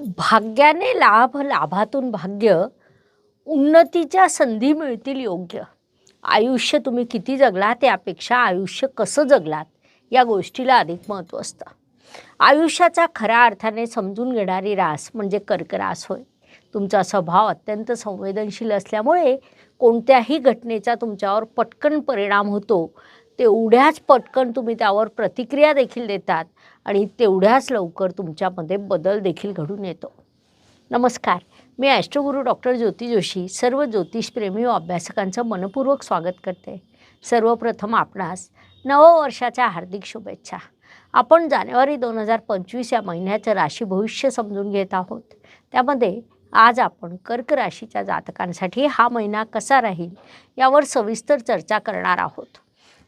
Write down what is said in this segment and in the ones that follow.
भाग्याने लाभ लाभातून भाग्य उन्नतीच्या संधी मिळतील योग्य. आयुष्य तुम्ही किती जगलात त्यापेक्षा आयुष्य कसं जगलात या गोष्टीला अधिक महत्त्व असतं. आयुष्याचा खऱ्या अर्थाने समजून घेणारी रास म्हणजे कर्करास होय. तुमचा स्वभाव अत्यंत संवेदनशील असल्यामुळे कोणत्याही घटनेचा तुमच्यावर पटकन परिणाम होतो. तेवढ्याच पटकन तुम्ही त्यावर प्रतिक्रिया देखील देतात आणि तेवढ्याच लवकर तुमच्यामध्ये बदल देखील घडून येतो. नमस्कार. मी ॲस्ट्रोगुरू डॉक्टर ज्योती जोशी सर्व ज्योतिषप्रेमी व अभ्यासकांचं मनपूर्वक स्वागत करते. सर्वप्रथम आपणास नववर्षाच्या हार्दिक शुभेच्छा. आपण जानेवारी दोन हजार पंचवीस या महिन्याचं राशी भविष्य समजून घेत आहोत. त्यामध्ये आज आपण कर्क राशीच्या जातकांसाठी हा महिना कसा राहील यावर सविस्तर चर्चा करणार आहोत.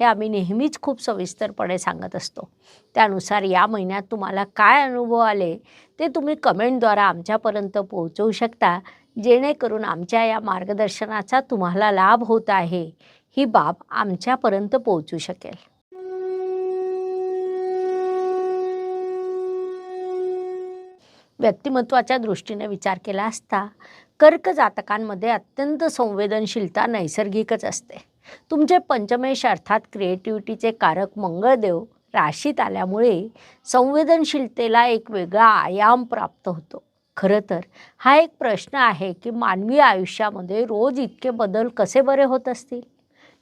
हे आम्ही नेहमीच खूप सविस्तरपणे सांगत असतो. त्यानुसार या महिन्यात तुम्हाला काय अनुभव आले ते तुम्ही कमेंटद्वारा आमच्यापर्यंत पोहोचवू शकता जेणेकरून आमच्या या मार्गदर्शनाचा तुम्हाला लाभ होत आहे. ही बाब आमच्यापर्यंत पोहोचू शकेल. व्यक्तिमत्वाच्या दृष्टीने विचार केला असता कर्क जातकांमध्ये अत्यंत संवेदनशीलता नैसर्गिकच असते. तुमचे पंचमेश अर्थात क्रिएटिव्हिटीचे कारक मंगळदेव राशीत आल्यामुळे संवेदनशीलतेला एक वेगळा आयाम प्राप्त होतो. खरं तर हा एक प्रश्न आहे की मानवी आयुष्यामध्ये रोज इतके बदल कसे बरे होत असतील?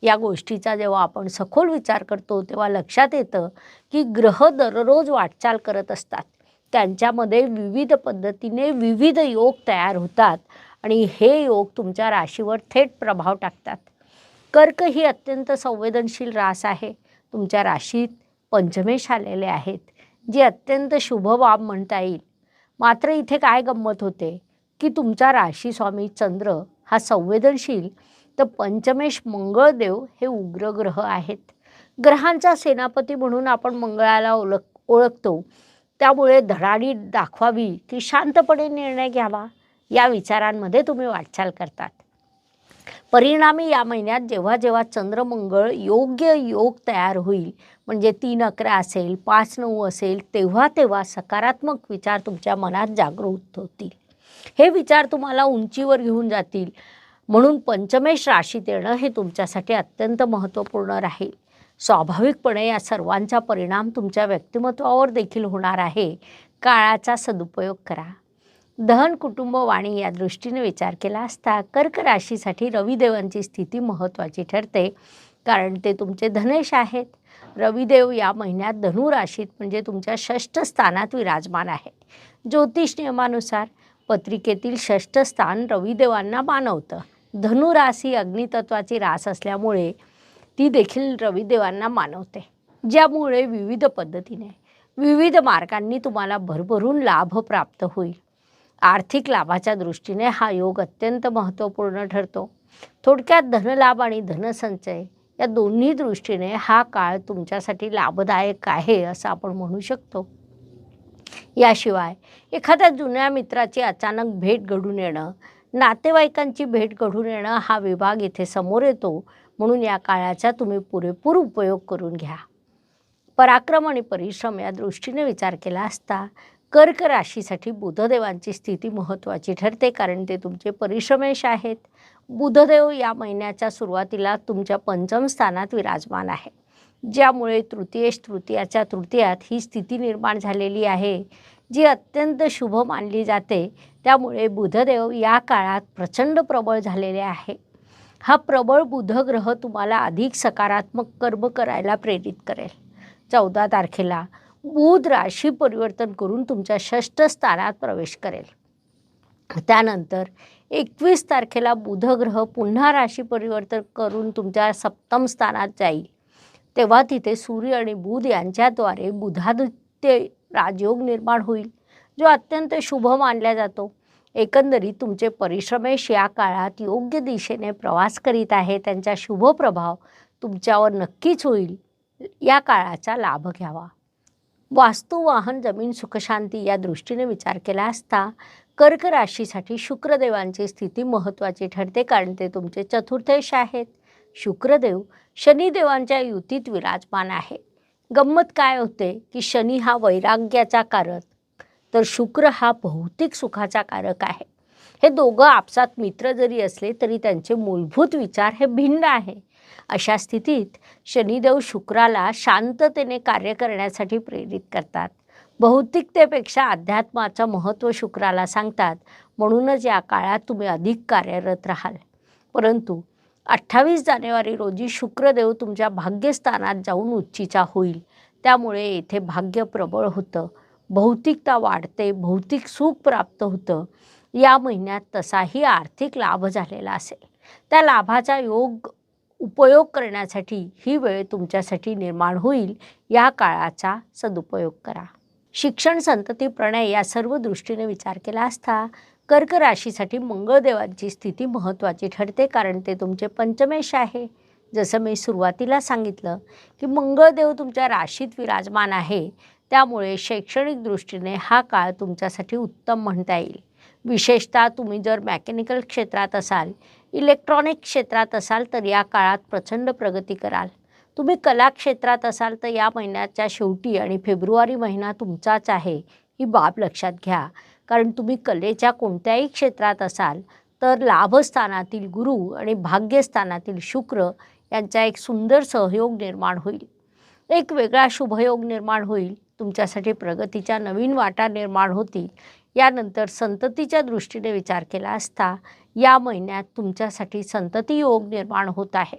या गोष्टीचा जेव्हा आपण सखोल विचार करतो तेव्हा लक्षात येतं की ग्रह दररोज वाटचाल करत असतात. त्यांच्यामध्ये विविध पद्धतीने विविध योग तयार होतात आणि हे योग तुमच्या राशीवर थेट प्रभाव टाकतात. कर्क ही अत्यंत संवेदनशील रास आहे. तुमच्या राशीत पंचमेश आलेले आहेत जी अत्यंत शुभ बाब म्हणता येईल. मात्र इथे काय गंमत होते? की तुमचा राशी स्वामी चंद्र हा संवेदनशील तर पंचमेश मंगळदेव हे उग्र ग्रह आहेत. ग्रहांचा सेनापती म्हणून आपण मंगळाला ओळख ओळखतो. त्यामुळे धडाडी दाखवावी की शांतपणे निर्णय घ्यावा या विचारांमध्ये तुम्ही वाटचाल करतात. परिणामी या महिन्यात जेव्हा जेव्हा चंद्रमंगळ योग्य योग तयार होईल म्हणजे तीन अकरा असेल पाच नऊ असेल तेव्हा तेव्हा सकारात्मक विचार तुमच्या मनात जागृत होतील. हे विचार तुम्हाला उंचीवर घेऊन जातील. म्हणून पंचमेश राशीत येणं हे तुमच्यासाठी अत्यंत महत्त्वपूर्ण राहील. स्वाभाविकपणे या सर्वांचा परिणाम तुमच्या व्यक्तिमत्वावर देखील होणार आहे. काळाचा सदुपयोग करा. धन कुटुंब वाणी या दृष्टीने विचार केला असता कर्क राशीसाठी रविदेवांची स्थिती महत्त्वाची ठरते कारण ते तुमचे धनेश आहेत. रविदेव या महिन्यात धनु राशीत म्हणजे तुमच्या षष्ठ स्थानात विराजमान आहे ज्योतिष नियमानुसार पत्रिकेतील षष्ठ स्थान रविदेवांना मानवतं. धनु रास ही अग्नितत्वाची रास असल्यामुळे ती देखील रविदेवांना मानवते ज्यामुळे विविध पद्धतीने विविध मार्गांनी तुम्हाला भरभरून लाभ प्राप्त होईल. आर्थिक लाभाच्या दृष्टीने हा योग अत्यंत महत्त्वपूर्ण ठरतो. थोडक्यात धनलाभ आणि धनसंचय या दोन्ही दृष्टीने हा काळ तुमच्यासाठी लाभदायक आहे असं आपण म्हणू शकतो. याशिवाय एखाद्या जुन्या मित्राची अचानक भेट घडून येणं नातेवाईकांची भेट घडून येणं हा विभाग इथे समोर येतो म्हणून या काळाचा तुम्ही पुरेपूर उपयोग करून घ्या. पराक्रम आणि परिश्रम या दृष्टीने विचार केला असता कर्क राशीसाठी बुधदेवांची स्थिती महत्त्वाची ठरते कारण ते तुमचे परिश्रमेश आहेत. बुधदेव या महिन्याच्या सुरुवातीला तुमच्या पंचम स्थानात विराजमान आहे. ज्यामुळे तृतीयेश तृतीयाच्या तृतीयात ही स्थिती निर्माण झालेली आहे जी अत्यंत शुभ मानली जाते. त्यामुळे बुधदेव या काळात प्रचंड प्रबळ झालेले आहे. हा प्रबळ बुधग्रह तुम्हाला अधिक सकारात्मक कर्म करायला प्रेरित करेल. चौदा तारखेला बुध राशी परिवर्तन करून तुमच्या षष्ठ स्थानात प्रवेश करेल. त्यानंतर एकवीस तारखेला बुधग्रह पुन्हा राशी परिवर्तन करून तुमच्या सप्तम स्थानात जाईल. तेव्हा तिथे सूर्य आणि बुध यांच्याद्वारे बुधादित्य राजयोग निर्माण होईल जो अत्यंत शुभ मानला जातो. एकंदरीत तुमचे परिश्रमेश या काळात योग्य दिशेने प्रवास करीत आहे त्यांचा शुभ प्रभाव तुमच्यावर नक्कीच होईल या काळाचा लाभ घ्यावा. वास्तू वाहन जमीन सुखशांती या दृष्टीने विचार केला असता कर्क राशीसाठी शुक्रदेवांची स्थिती महत्त्वाची ठरते कारण ते तुमचे चतुर्थेश आहेत. शुक्रदेव शनिदेवांच्या युतीत विराजमान आहे. गंमत काय होते की शनी हा वैराग्याचा कारक तर शुक्र हा भौतिक सुखाचा कारक आहे. हे दोघं आपसात मित्र जरी असले तरी त्यांचे मूलभूत विचार हे भिन्न आहे. अशा स्थितीत शनिदेव शुक्राला शांततेने कार्य करण्यासाठी प्रेरित करतात. भौतिकतेपेक्षा अध्यात्माचं महत्त्व शुक्राला सांगतात. म्हणूनच या काळात तुम्ही अधिक कार्यरत राहाल. परंतु अठ्ठावीस जानेवारी रोजी शुक्रदेव तुमच्या भाग्यस्थानात जाऊन उच्चीचा होईल. त्यामुळे येथे भाग्य प्रबळ होतं. भौतिकता वाढते भौतिक सुख प्राप्त होतं. या महिन्यात तसाही आर्थिक लाभ झालेला असेल. त्या लाभाचा योग उपयोग करण्यासाठी ही वेळ तुमच्यासाठी निर्माण होईल या काळाचा सदुपयोग करा. शिक्षण संतती प्रणय या सर्व दृष्टीने विचार केला असता कर्क राशीसाठी मंगळदेवांची स्थिती महत्त्वाची ठरते कारण ते तुमचे पंचमेश आहे. जसं मी सुरुवातीला सांगितलं की मंगळदेव तुमच्या राशीत विराजमान आहे त्यामुळे शैक्षणिक दृष्टीने हा काळ तुमच्यासाठी उत्तम म्हणता येईल. विशेषतः तुम्ही जर मेकॅनिकल क्षेत्रात असाल इलेक्ट्रॉनिक क्षेत्रात असाल तर या काळात प्रचंड प्रगती कराल. तुम्ही कला क्षेत्रात असाल तर या महिन्याच्या शेवटी आणि फेब्रुवारी महिना तुमचाच आहे ही बाब लक्षात घ्या. कारण तुम्ही कलेच्या कोणत्याही क्षेत्रात असाल तर लाभस्थानातील गुरु आणि भाग्यस्थानातील शुक्र यांचा एक सुंदर सहयोग निर्माण होईल. एक वेगळा शुभयोग निर्माण होईल. तुमच्यासाठी प्रगतीच्या नवीन वाटा निर्माण होतील. यानंतर संततीच्या दृष्टीने विचार केला असता या महिन्यात तुमच्यासाठी संतती योग निर्माण होत आहे.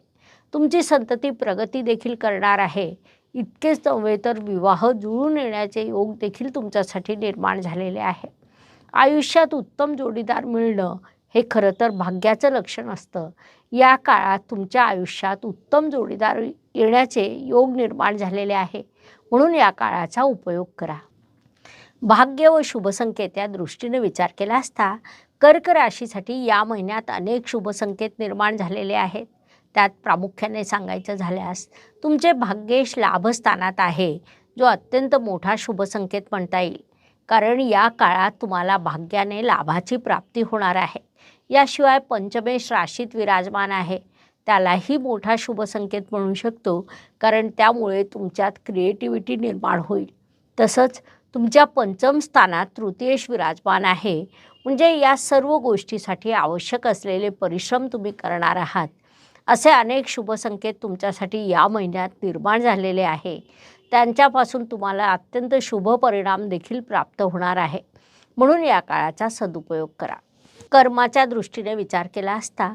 तुमची संतती प्रगती देखील करणार आहे. इतकेच नव्हे तर विवाह जुळून येण्याचे योग देखील तुमच्यासाठी निर्माण झालेले आहे. आयुष्यात उत्तम जोडीदार मिळणं हे खरं तर भाग्याचं लक्षण असतं. या काळात तुमच्या आयुष्यात उत्तम जोडीदार येण्याचे योग निर्माण झालेले आहे. म्हणून या काळाचा उपयोग करा. भाग्य व शुभसंकेत या दृष्टीने विचार केला असता कर्क राशीसाठी या महिन्यात अनेक शुभसंकेत निर्माण झालेले आहेत. त्यात प्रामुख्याने सांगायचं झाल्यास तुमचे भाग्येश लाभस्थानात आहे जो अत्यंत मोठा शुभसंकेत म्हणता येईल. कारण या काळात तुम्हाला भाग्याने लाभाची प्राप्ती होणार आहे. याशिवाय पंचमेश राशीत विराजमान आहे. त्यालाही मोठा शुभसंकेत म्हणू शकतो कारण त्यामुळे तुमच्यात क्रिएटिव्हिटी निर्माण होईल. तसंच तुमच्या पंचम स्थानात तृतीयेश विराजमान आहे. म्हणजे या सर्व गोष्टीसाठी आवश्यक असलेले परिश्रम तुम्ही करणार आहात. असे अनेक शुभसंकेत तुमच्यासाठी या महिन्यात निर्माण झालेले आहे. त्यांच्यापासून तुम्हाला अत्यंत शुभ परिणाम देखील प्राप्त होणार आहे. म्हणून या काळाचा सदुपयोग करा. कर्माच्या दृष्टीने विचार केला असता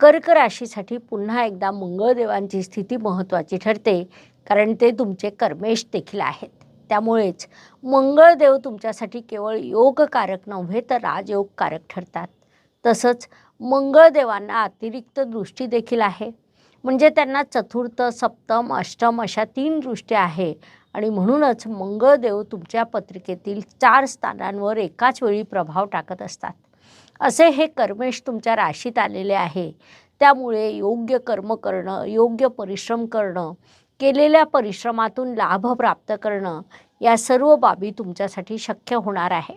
कर्क राशीसाठी पुन्हा एकदा मंगळदेवांची स्थिती महत्त्वाची ठरते कारण ते तुमचे कर्मेश देखील आहेत. त्यामुळेच मंगळदेव तुमच्यासाठी केवळ योगकारक नव्हे तर राजयोगकारक ठरतात. तसंच मंगळदेवांना अतिरिक्त दृष्टी देखील आहे. म्हणजे त्यांना चतुर्थ सप्तम अष्टम अशा तीन दृष्ट्या आहे. आणि म्हणूनच मंगळदेव तुमच्या पत्रिकेतील चार स्थानांवर एकाच वेळी प्रभाव टाकत असतात. असे हे कर्मेश तुमच्या राशीत आलेले आहे. त्यामुळे योग्य कर्म करणं योग्य परिश्रम करणं केलेल्या परिश्रमातून लाभ प्राप्त करणं या सर्व बाबी तुमच्यासाठी शक्य होणार आहे.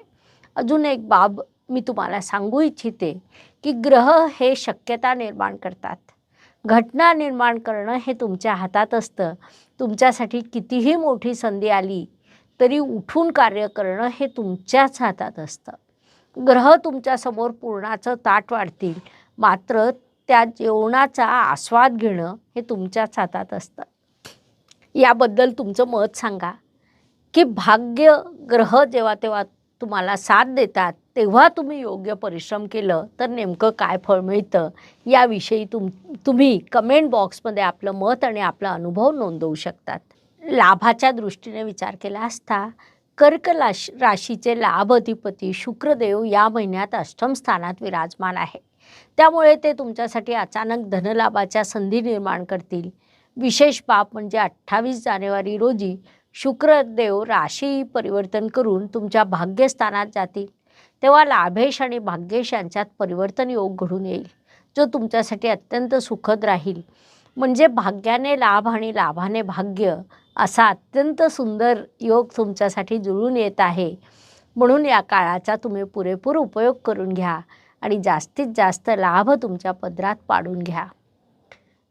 अजून एक बाब मी तुम्हाला सांगू इच्छिते की ग्रह हे शक्यता निर्माण करतात. घटना निर्माण करणं हे तुमच्या हातात असतं. तुमच्यासाठी कितीही मोठी संधी आली तरी उठून कार्य करणं हे तुमच्याच हातात असतं. ग्रह तुमच्यासमोर पूर्णाचं ताट वाढतील. मात्र त्या जेवणाचा आस्वाद घेणं हे तुमच्याच हातात असतं. याबद्दल तुमचं मत सांगा. की भाग्य ग्रह जेव्हा तेव्हा तुम्हाला साथ देतात तेव्हा तुम्ही योग्य परिश्रम केलं तर नेमकं काय फळ मिळतं याविषयी तुम तुम्ही कमेंट बॉक्समध्ये आपलं मत आणि आपला अनुभव नोंदवू शकतात. लाभाच्या दृष्टीने विचार केला असता कर्क राश राशीचे लाभ अधिपती शुक्रदेव या महिन्यात अष्टम स्थानात विराजमान आहे. त्यामुळे ते तुमच्यासाठी अचानक धनलाभाच्या संधी निर्माण करतील. विशेष बाब म्हणजे अठ्ठावीस जानेवारी रोजी शुक्रदेव राशी परिवर्तन करून तुमच्या भाग्यस्थानात जातील. तेव्हा लाभेश आणि भाग्येश यांच्यात परिवर्तन योग घडून येईल जो तुमच्यासाठी अत्यंत सुखद राहील. म्हणजे भाग्याने लाभ आणि लाभाने भाग्य असा अत्यंत सुंदर योग तुमच्यासाठी जुळून येत आहे. म्हणून या काळाचा तुम्ही पुरेपूर उपयोग करून घ्या आणि जास्तीत जास्त लाभ तुमच्या पदरात पाडून घ्या.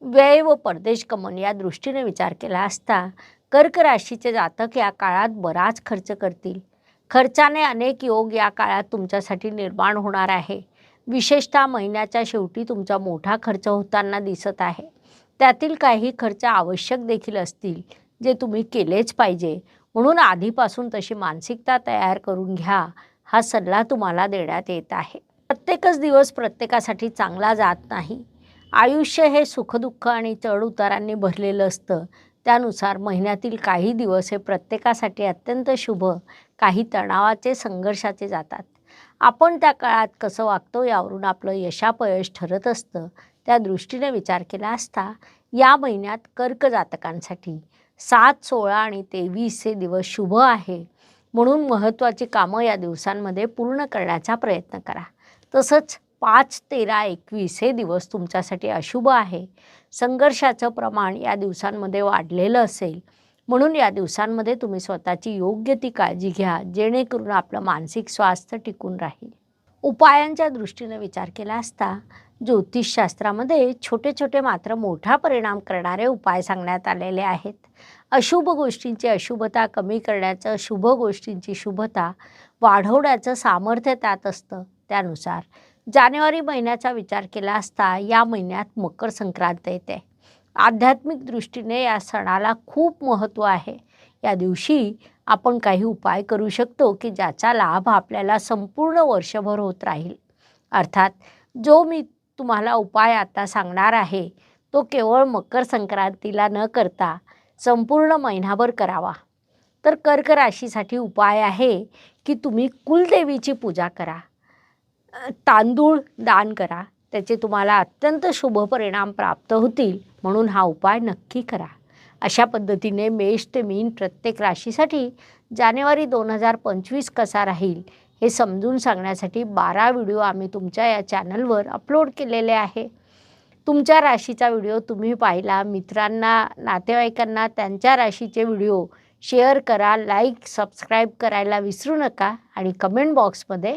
व्यय व परदेश गमन या दृष्टीने विचार केला असता कर्क राशीचे जातक या काळात बराच खर्च करतील. खर्चाने अनेक योग या काळात तुमच्यासाठी निर्माण होणार आहे. विशेषतः महिन्याच्या शेवटी तुमचा मोठा खर्च होताना दिसत आहे. त्यातील काही खर्च आवश्यक देखील असतील जे तुम्ही केलेच पाहिजे. म्हणून आधीपासून तशी मानसिकता तयार करून घ्या. हा सल्ला तुम्हाला देण्यात येत आहे. प्रत्येकच दिवस प्रत्येकासाठी चांगला जात नाही. आयुष्य हे सुखदुःख आणि चढउतारांनी भरलेलं असतं. त्यानुसार महिन्यातील काही दिवस हे प्रत्येकासाठी अत्यंत शुभ काही तणावाचे संघर्षाचे जातात. आपण त्या काळात कसं वागतो यावरून आपलं यशापयश ठरत असतं. त्या दृष्टीने विचार केला असता या महिन्यात कर्क जातकांसाठी सात सोळा आणि तेवीस हे दिवस शुभ आहे. म्हणून महत्त्वाची कामं या दिवसांमध्ये पूर्ण करण्याचा प्रयत्न करा. तसंच पाच तेरा एकवीस हे दिवस तुमच्यासाठी अशुभ आहे. संघर्षाचं प्रमाण या दिवसांमध्ये वाढलेलं असेल. म्हणून या दिवसांमध्ये तुम्ही स्वतःची योग्य ती काळजी घ्या जेणेकरून आपलं मानसिक स्वास्थ्य टिकून राहील. उपायांच्या दृष्टीने विचार केला असता ज्योतिषशास्त्रामध्ये छोटे छोटे मात्र मोठा परिणाम करणारे उपाय सांगण्यात आलेले आहेत. अशुभ गोष्टींची अशुभता कमी करण्याचं शुभ गोष्टींची शुभता वाढवण्याचं सामर्थ्य त्यात असतं. त्यानुसार जानेवारी महिन्याचा विचार केला असता या महिन्यात मकर संक्रांत येते. आध्यात्मिक दृष्टीने या सणाला खूप महत्त्व आहे. या दिवशी आपण काही उपाय करू शकतो की ज्याचा लाभ आपल्याला संपूर्ण वर्षभर होत राहील. अर्थात जो मी तुम्हाला उपाय आता सांगणार आहे तो केवळ मकर संक्रांतीला न करता संपूर्ण महिनाभर करावा. तर कर्क राशीसाठी उपाय आहे की तुम्ही कुलदेवीची पूजा करा. तांदूळ दान करा. त्याचे तुम्हाला अत्यंत शुभ परिणाम प्राप्त होतील म्हणून हा उपाय नक्की करा. अशा पद्धतीने मेष ते मीन प्रत्येक राशीसाठी जानेवारी दोन हजार पंचवीस कसा राहील हे समजून सांगण्यासाठी बारा व्हिडिओ आम्ही तुमच्या या चॅनलवर अपलोड केलेले आहे. तुमच्या राशीचा व्हिडिओ तुम्ही पाहिला मित्रांना नातेवाईकांना त्यांच्या राशीचे व्हिडिओ शेअर करा लाईक सबस्क्राईब करायला विसरू नका आणि कमेंट बॉक्समध्ये